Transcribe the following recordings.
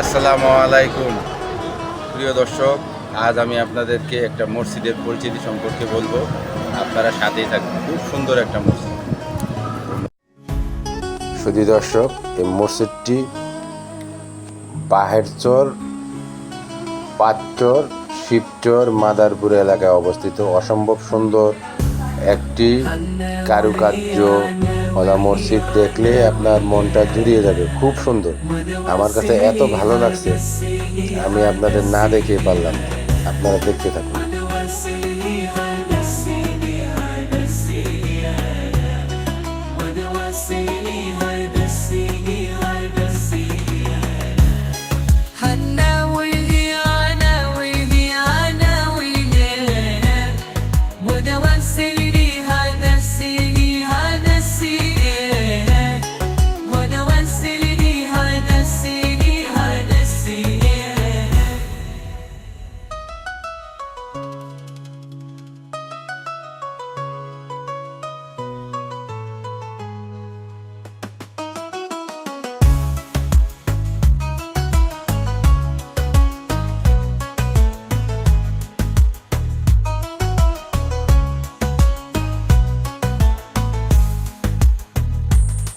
আসসালামু আলাইকুম। প্রিয় দর্শক, আজ আমি আপনাদেরকে একটা মসজিদের পরিচিতি সম্পর্কে বলব। আপনারা সাথেই থাকবেন খুব সুন্দর একটা মসজিদ। শুধু দর্শক, এই মসজিদটি পাহেরচর পাঁচচর শিবচর মাদারপুর এলাকায় অবস্থিত। অসম্ভব সুন্দর একটি কারুকার্য ওলা মসজিদ দেখলে আপনার মনটা জুড়িয়ে যাবে, খুব সুন্দর। আমার কাছে এত ভালো লাগছে, আমি আপনাদের না দেখে পারলাম আপনারা দেখতে থাকুন।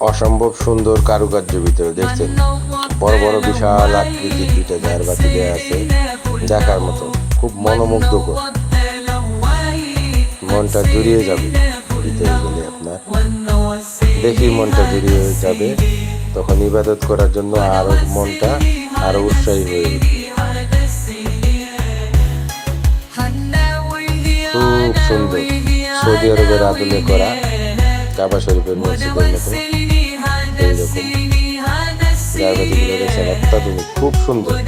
অসম্ভব সুন্দর কারুকার্য ভিতরে দেখছেন? বড় বড় বিশাল আকৃতির দুইটা ঝাড়বাতি দেওয়া আছে দেখার মতো খুব মনোমুগ্ধকর। মনটা জুড়িয়ে যাবে ভিতরে গেলে আপনার। দেখি মনটা জুড়িয়ে যাবে তখন ইবাদত করার জন্য আরও মনটা আরও উৎসাহী হয়ে উঠবে। খুব সুন্দর। সৌদি আরবের আদলে করা Galiba şöyle bir bölümü nasıl görmedim. Böyle okum. Zerrede gülerek sanatta dolu kurşundu.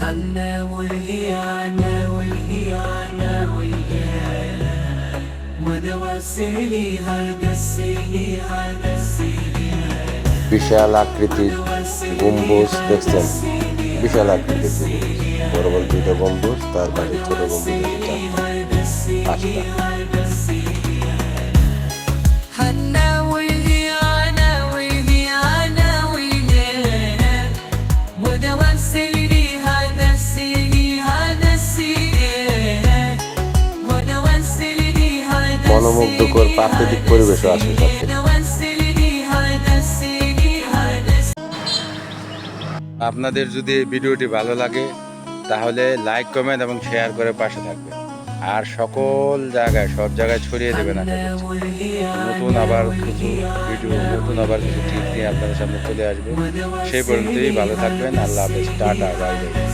حنا والهي عنا والهي عنا والهي ودوسيلي هدسيلي هدسيلي বিশাল আকৃতির গম্বুজ দেখছেন? বিশাল আকৃতির গম্বুজ বড় বড় দুটো গম্বুজ, তার বাড়ির ছোট গম্বুজ মনোমুগ্ধকর প্রাকৃতিক পরিবেশও আসে সবচেয়ে। আপনাদের যদি এই ভিডিওটি ভালো লাগে, তাহলে লাইক কমেন্ট এবং শেয়ার করে পাশে থাকবে আর সকল জায়গায়, সব জায়গায় ছড়িয়ে দেবেন নতুন আবার কিছু ভিডিও নতুন আবার কিছু টিপ নিয়ে আপনাদের সামনে চলে আসবে। সেই পর্যন্তই ভালো থাকবেন। আল্লাহ হাফেজ। Tata bye bye